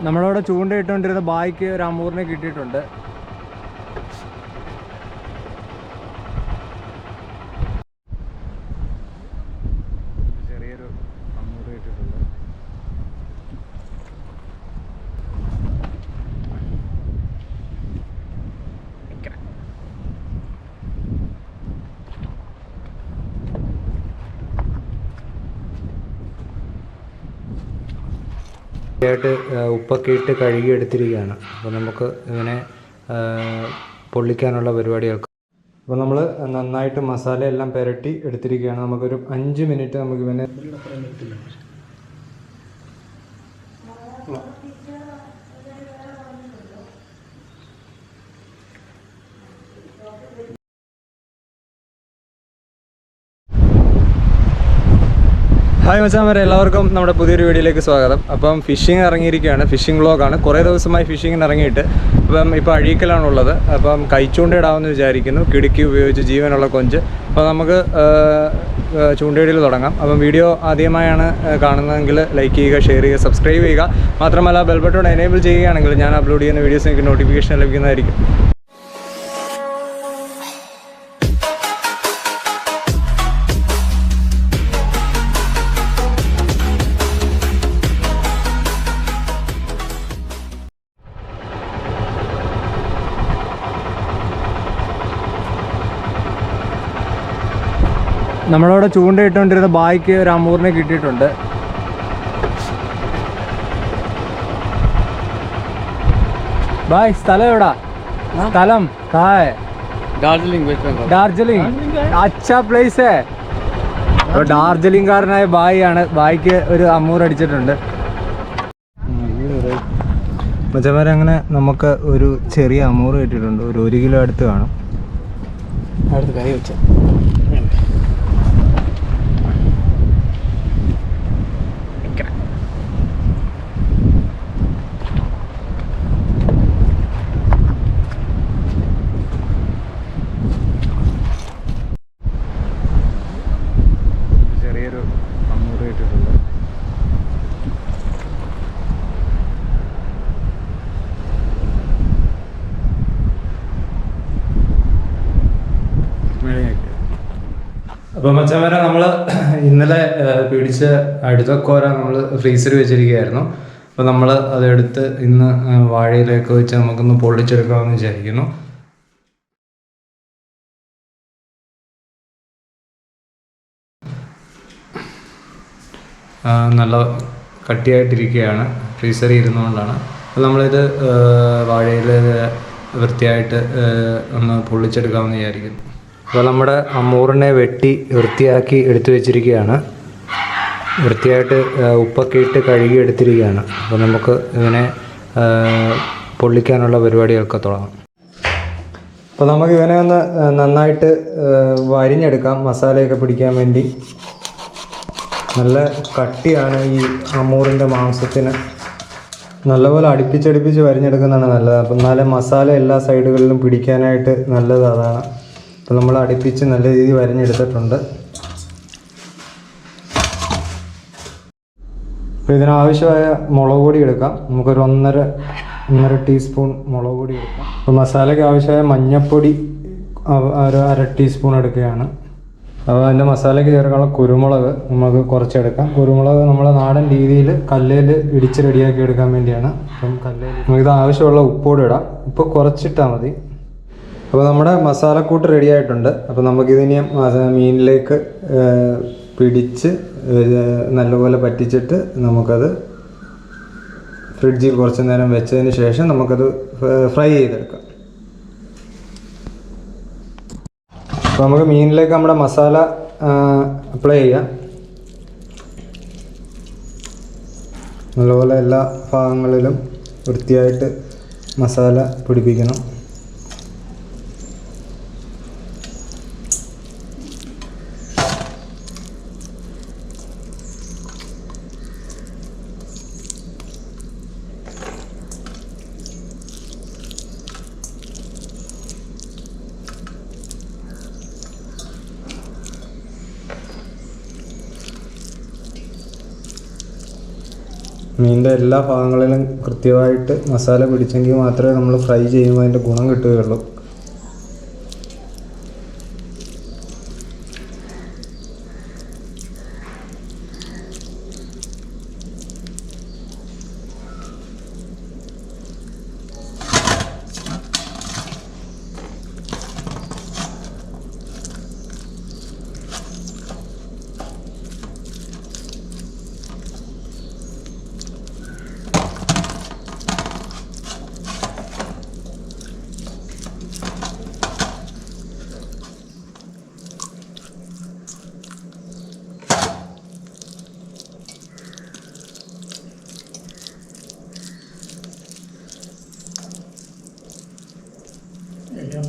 നമ്മളവിടെ ചൂണ്ടയിട്ടുകൊണ്ടിരുന്ന ബായിക്ക് ഒരു അമൂറിനെ കിട്ടിയിട്ടുണ്ട് ചെറിയൊരു അമൂറ് കിട്ടിയിട്ടുണ്ട് ആയിട്ട് ഉപ്പൊക്കെ ഇട്ട് കഴുകി എടുത്തിരിക്കുകയാണ് അപ്പോൾ നമുക്ക് ഇതിനെ പൊള്ളിക്കാനുള്ള പരിപാടികൾക്ക്. അപ്പോൾ നമ്മൾ നന്നായിട്ട് മസാല എല്ലാം പുരട്ടി എടുത്തിരിക്കുകയാണ്. നമുക്കൊരു അഞ്ച് മിനിറ്റ് നമുക്ക് ഇവനെ ഹായ് മച്ചാമാരെ എല്ലാവർക്കും നമ്മുടെ പുതിയൊരു വീഡിയോയിലേക്ക് സ്വാഗതം. അപ്പം ഫിഷിംഗ് ഇറങ്ങിയിരിക്കുകയാണ്. ഫിഷിംഗ് വ്ളോഗാണ് കുറേ ദിവസമായി ഫിഷിങ്ങിന് ഇറങ്ങിയിട്ട്. അപ്പം ഇപ്പോൾ അഴീക്കലാണുള്ളത്. അപ്പം കൈച്ചൂണ്ടയിടാമെന്ന് വിചാരിക്കുന്നു. കിടുക്കി ഉപയോഗിച്ച് ജീവനുള്ള കൊഞ്ച്. അപ്പോൾ നമുക്ക് ചൂണ്ടയിടയിൽ തുടങ്ങാം. അപ്പം വീഡിയോ ആദ്യമായാണ് കാണുന്നതെങ്കിൽ ലൈക്ക് ചെയ്യുക ഷെയർ ചെയ്യുക സബ്സ്ക്രൈബ് ചെയ്യുക. മാത്രമല്ല ബെൽ ബട്ടൺ എനേബിൾ ചെയ്യുകയാണെങ്കിൽ ഞാൻ അപ്ലോഡ് ചെയ്യുന്ന വീഡിയോസ് എനിക്ക് നോട്ടിഫിക്കേഷൻ ലഭിക്കുന്നതായിരിക്കും. നമ്മളവിടെ ചൂണ്ടയിട്ടുകൊണ്ടിരുന്ന ബായിക്ക് ഒരു അമൂറിനെ കിട്ടിയിട്ടുണ്ട്. ബായ് സ്ഥലം എവിടാ? സ്ഥലം കായ് ഡാർജിലിംഗ് ഡാർജിലിംഗ്. അച്ഛാ പ്ലേസ് അപ്പോൾ ഡാർജിലിംഗുകാരനായ ബായി ആണ് ബായിക്ക് ഒരു അമൂർ അടിച്ചിട്ടുണ്ട്. മച്ചമാരെ അങ്ങനെ നമുക്ക് ഒരു ചെറിയ അമൂർ കിട്ടിയിട്ടുണ്ട്. ഒരു ഒരു കിലോ അടുത്ത് കാണും. അടുത്ത് കൈ വെച്ച ചെറിയൊരു അമൂർ കിട്ടിയിട്ടുണ്ട് അപ്പോൾ മച്ചന്മാരെ നമ്മൾ ഇന്നലെ പിടിച്ച അടുത്ത കോര നമ്മൾ ഫ്രീസറിൽ വെച്ചിരിക്കുകയായിരുന്നു. അപ്പോൾ നമ്മൾ അതെടുത്ത് ഇന്ന് വാഴയിലേക്ക് വെച്ച് നമുക്കൊന്ന് പൊള്ളിച്ചെടുക്കാമെന്ന് വിചാരിക്കുന്നു. നല്ല കട്ടിയായിട്ടിരിക്കുകയാണ്. ഫ്രീസറിൽ ഇരുന്നുകൊണ്ടാണ്. അപ്പോൾ നമ്മളിത് വാഴയിൽ വൃത്തിയായിട്ട് ഒന്ന് പൊള്ളിച്ചെടുക്കാമെന്ന് വിചാരിക്കുന്നു. അപ്പോൾ നമ്മുടെ അമ്മൂറിനെ വെട്ടി വൃത്തിയാക്കി എടുത്തു വെച്ചിരിക്കുകയാണ്. വൃത്തിയായിട്ട് ഉപ്പൊക്കെ ഇട്ട് കഴുകി എടുത്തിരിക്കുകയാണ്. അപ്പോൾ നമുക്ക് ഇവനെ ആ, പൊള്ളിക്കാനുള്ള പരിപാടികളൊക്കെ തുടങ്ങാം. അപ്പോൾ നമുക്ക് ഇവനെ ഒന്ന് നന്നായിട്ട് വരിഞ്ഞെടുക്കാം. മസാലയൊക്കെ പിടിക്കാൻ വേണ്ടി. നല്ല കട്ടിയാണ് ഈ അമൂറിന്റെ മാംസത്തിന്. നല്ലപോലെ അടുപ്പിച്ചടുപ്പിച്ച് വരിഞ്ഞെടുക്കുന്നതാണ് നല്ലത്. അപ്പം എന്നാലും മസാല എല്ലാ സൈഡുകളിലും പിടിക്കാനായിട്ട് നല്ലത് അതാണ്. അപ്പം നമ്മൾ അടുപ്പിച്ച് നല്ല രീതിയിൽ വരഞ്ഞെടുത്തിട്ടുണ്ട്. അപ്പോൾ ഇതിനാവശ്യമായ മുളക് പൊടി എടുക്കാം. നമുക്കൊരു ഒന്നര ഒന്നര ടീസ്പൂൺ മുളക് പൊടി എടുക്കാം. അപ്പോൾ മസാലയ്ക്ക് ആവശ്യമായ മഞ്ഞൾപ്പൊടി ഒരു അര ടീസ്പൂൺ എടുക്കുകയാണ്. അപ്പോൾ അതിന്റെ മസാലയ്ക്ക് ചേർക്കാനുള്ള കുരുമുളക് നമുക്ക് കുറച്ചെടുക്കാം. കുരുമുളക് നമ്മൾ നാടൻ രീതിയിൽ കല്ലിൽ ഇടിച്ച് റെഡിയാക്കി എടുക്കാൻ വേണ്ടിയാണ്. അപ്പം കല്ലിൽ നമുക്കിത് ആവശ്യമുള്ള ഉപ്പോട് ഇടാം. ഉപ്പ് കുറച്ചിട്ടാൽ മതി. അപ്പോൾ നമ്മുടെ മസാലക്കൂട്ട് റെഡി ആയിട്ടുണ്ട്. അപ്പോൾ നമുക്കിതിനെ മീനിലേക്ക് പിടിച്ച് നല്ലപോലെ പറ്റിച്ചിട്ട് നമുക്കത് ഫ്രിഡ്ജിൽ കുറച്ച് നേരം വെച്ചതിന് ശേഷം നമുക്കത് ഫ്രൈ ചെയ്തെടുക്കാം. അപ്പോൾ നമുക്ക് മീനിലേക്ക് നമ്മുടെ മസാല അപ്ലൈ ചെയ്യാം. നല്ലപോലെ എല്ലാ ഭാഗങ്ങളിലും വൃത്തിയായിട്ട് മസാല പിടിപ്പിക്കണം. മീനിന്റെ എല്ലാ ഭാഗങ്ങളിലും കൃത്യമായിട്ട് മസാല പിടിച്ചെങ്കിൽ മാത്രമേ നമ്മൾ ഫ്രൈ ചെയ്യുമ്പോൾ അതിന്റെ ഗുണം കിട്ടുകയുള്ളൂ.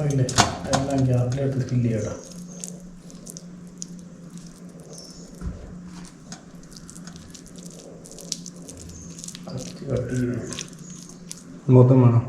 ഉണ്ടെങ്കിലേ എല്ലാം ഗ്യാപ്പിലെടുത്ത് ഫില്ല് ചെയ്യടാ മൊത്തം വേണം.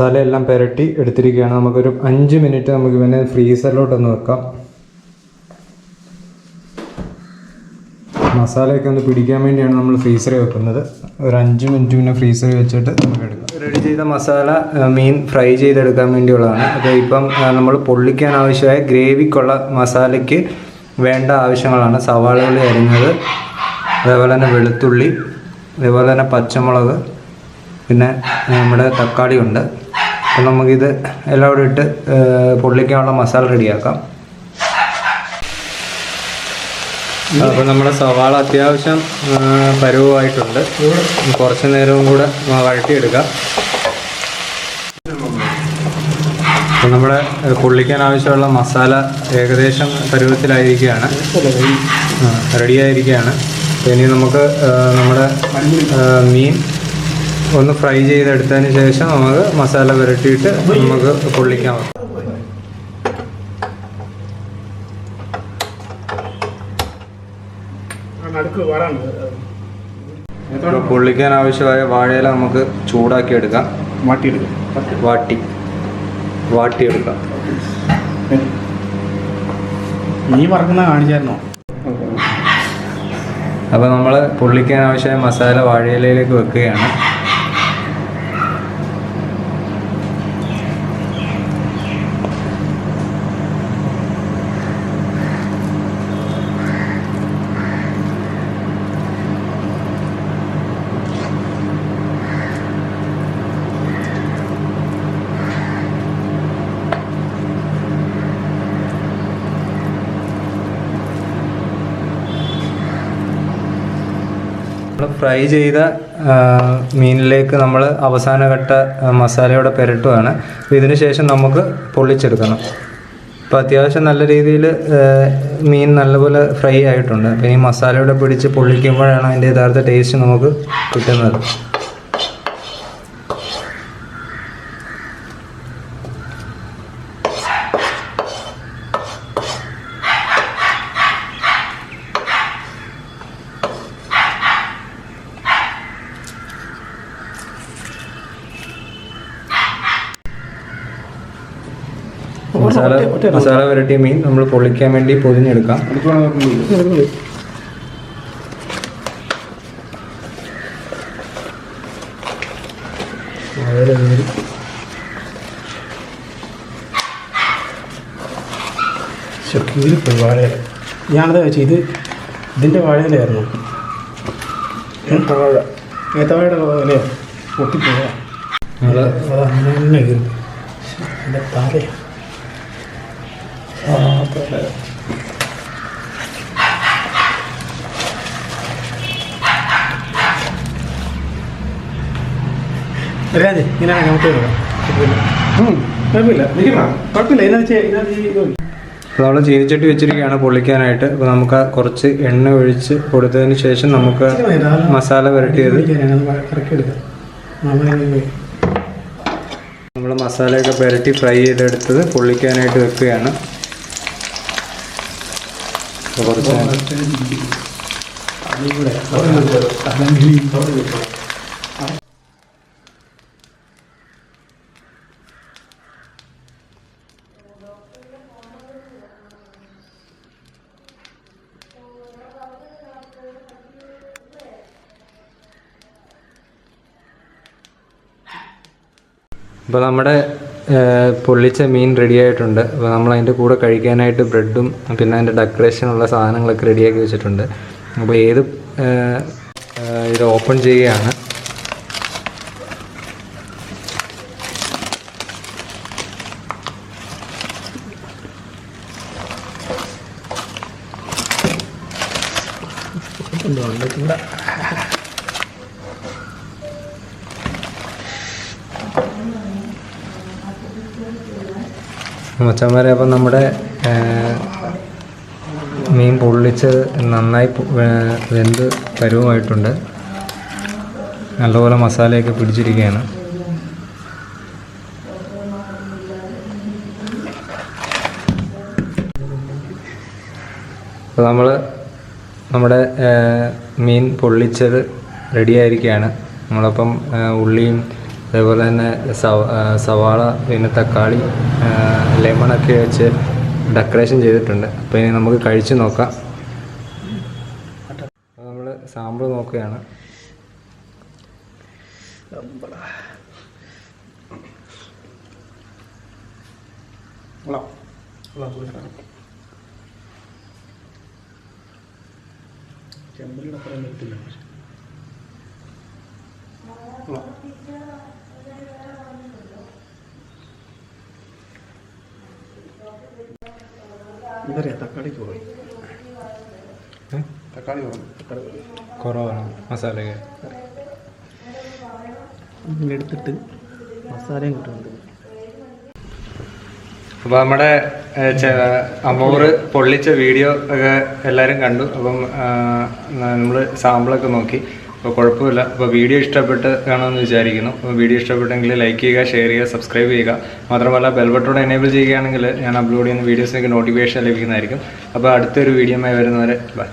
മസാല എല്ലാം പുരട്ടി എടുത്തിരിക്കുകയാണ്. നമുക്കൊരു അഞ്ച് മിനിറ്റ് നമുക്ക് ഇവനെ ഫ്രീസറിലോട്ടൊന്ന് വെക്കാം. മസാലയൊക്കെ ഒന്ന് പിടിക്കാൻ വേണ്ടിയാണ് നമ്മൾ ഫ്രീസറിൽ വെക്കുന്നത്. ഒരു അഞ്ച് മിനിറ്റ് പിന്നെ ഫ്രീസറിൽ വെച്ചിട്ട് നമുക്ക് എടുക്കാം. റെഡി ചെയ്ത മസാല മീൻ ഫ്രൈ ചെയ്തെടുക്കാൻ വേണ്ടിയുള്ളതാണ്. അപ്പോൾ ഇപ്പം നമ്മൾ പൊള്ളിക്കാൻ ആവശ്യമായ ഗ്രേവിക്കുള്ള മസാലയ്ക്ക് വേണ്ട ആവശ്യങ്ങളാണ്. സവാളകൾ അരിഞ്ഞത് അതേപോലെ തന്നെ വെളുത്തുള്ളി അതേപോലെ തന്നെ പച്ചമുളക് പിന്നെ നമ്മുടെ തക്കാളി ഉണ്ട്. അപ്പം നമുക്കിത് എല്ലാം കൂടി ഇട്ട് പൊള്ളിക്കാനുള്ള മസാല റെഡിയാക്കാം. അപ്പോൾ നമ്മുടെ സവാള അത്യാവശ്യം പരുവായിട്ടുണ്ട് കുറച്ച് നേരവും കൂടെ വഴട്ടിയെടുക്കാം അപ്പം നമ്മുടെ പൊള്ളിക്കാൻ ആവശ്യമുള്ള മസാല ഏകദേശം പരുവത്തിലായിരിക്കുകയാണ്. റെഡിയായിരിക്കുകയാണ്. ഇനി നമുക്ക് നമ്മുടെ മീൻ ഒന്ന് ഫ്രൈ ചെയ്തെടുത്തതിന് ശേഷം നമുക്ക് മസാല പുരട്ടിയിട്ട് നമുക്ക് പൊള്ളിക്കാം. പൊള്ളിക്കാൻ ആവശ്യമായ വാഴയില നമുക്ക് ചൂടാക്കി എടുക്കാം വാട്ടിയെടുക്കാം. വാട്ടി. വാട്ടിയെടുക്കാം. നീ മറക്കുന്ന കാണിച്ചായിരുന്നോ? അപ്പോൾ നമ്മൾ പൊള്ളിക്കാൻ ആവശ്യമായ മസാല വാഴയിലയിലേക്ക് വെക്കുകയാണ്. ഫ്രൈ ചെയ്ത മീനിലേക്ക് നമ്മൾ അവസാനഘട്ട മസാലയോടെ പുരട്ടുകയാണ് അപ്പോൾ ഇതിന് ശേഷം നമുക്ക് പൊള്ളിച്ചെടുക്കണം. അപ്പോൾ അത്യാവശ്യം നല്ല രീതിയിൽ മീൻ നല്ലപോലെ ഫ്രൈ ആയിട്ടുണ്ട്. അപ്പോൾ ഈ മസാലയോടെ പിടിച്ച് പൊള്ളിക്കുമ്പോഴാണ് അതിന്റെ യഥാർത്ഥ ടേസ്റ്റ് നമുക്ക് കിട്ടുന്നത്. മസാല മസാല പുരട്ടിയ മീൻ നമ്മൾ പൊള്ളിക്കാൻ വേണ്ടി പൊതിഞ്ഞെടുക്കാം വാഴയില ഞാനത് വെച്ചു ഇത് ഇതിന്റെ വാഴയിലായിരുന്നു ഏത്തവാഴ ഏത്തവാഴയുടെ ഇലയോ പൊട്ടിപ്പോയാ അത് അങ്ങനെ എന്റെ തല ആ തല രാജേ ഇങ്ങനെ നമുക്ക് ചീനിച്ചട്ടി വെച്ചിരിക്കുകയാണ് പൊള്ളിക്കാനായിട്ട്. അപ്പോൾ നമുക്ക് കുറച്ച് എണ്ണ ഒഴിച്ച് കൊടുത്തതിന് ശേഷം നമുക്ക് മസാല പുരട്ടിയത്. നമ്മൾ മസാലയൊക്കെ പുരട്ടി ഫ്രൈ ചെയ്തെടുത്തത് പൊള്ളിക്കാനായിട്ട് വെക്കുകയാണ്. കുറച്ച് അപ്പോൾ നമ്മുടെ പൊള്ളിച്ച മീൻ റെഡി ആയിട്ടുണ്ട്. അപ്പോൾ നമ്മൾ അതിന്റെ കൂടെ കഴിക്കാനായിട്ട് ബ്രെഡും പിന്നെ അതിന്റെ ഡെക്കറേഷനുള്ള സാധനങ്ങളൊക്കെ റെഡിയാക്കി വെച്ചിട്ടുണ്ട്. അപ്പോൾ ഏത് ഇത് ഓപ്പൺ ചെയ്യുകയാണ്. മച്ചന്മാരെ അപ്പം നമ്മുടെ മീൻ പൊള്ളിച്ചത് നന്നായി വെന്ത് പരുവമായിട്ടുണ്ട് നല്ലപോലെ മസാലയൊക്കെ പിടിച്ചിരിക്കുകയാണ്. അപ്പോൾ നമ്മൾ നമ്മുടെ മീൻ പൊള്ളിച്ചത് റെഡിയായിരിക്കുകയാണ്. നമ്മളപ്പം ഉള്ളിയും അതേപോലെ തന്നെ സവ സവാള പിന്നെ തക്കാളി ലെമണൊക്കെ വെച്ച് ഡെക്കറേഷൻ ചെയ്തിട്ടുണ്ട് അപ്പോൾ ഇനി നമുക്ക് കഴിച്ച് നോക്കാം നമ്മൾ സാമ്പിൾ നോക്കുകയാണ്. പക്ഷേ അത്രയും വരത്തില്ല പക്ഷെ. എന്തറിയാ തക്കാളി കുറവ് ഏ? തക്കാളി കുറവ് തക്കാളി കുറവ് കുറവാണ് മസാലയൊക്കെ. എടുത്തിട്ട് മസാലയും കിട്ടുന്നുണ്ട് അപ്പോൾ നമ്മുടെ അമ്മൂറ് അമൂറ് പൊള്ളിച്ച വീഡിയോ ഒക്കെ എല്ലാരും കണ്ടു. അപ്പം നമ്മൾ സാമ്പിളൊക്കെ നോക്കി. അപ്പോൾ കുഴപ്പമില്ല. അപ്പോൾ വീഡിയോ ഇഷ്ടപ്പെട്ട് കാണുമെന്ന് വിചാരിക്കുന്നു. അപ്പോൾ വീഡിയോ ഇഷ്ടപ്പെട്ടെങ്കിൽ ലൈക്ക് ചെയ്യുക ഷെയർ ചെയ്യുക സബ്സ്ക്രൈബ് ചെയ്യുക. മാത്രമല്ല ബെൽബട്ടോടെ എനേബിൾ ചെയ്യുകയാണെങ്കിൽ ഞാൻ അപ്ലോഡ് ചെയ്യുന്ന വീഡിയോസിനൊക്കെ നോട്ടിഫിക്കേഷൻ ലഭിക്കുന്നതായിരിക്കും. അപ്പോൾ അടുത്തൊരു വീഡിയോമായി വരുന്നവരെ ബൈ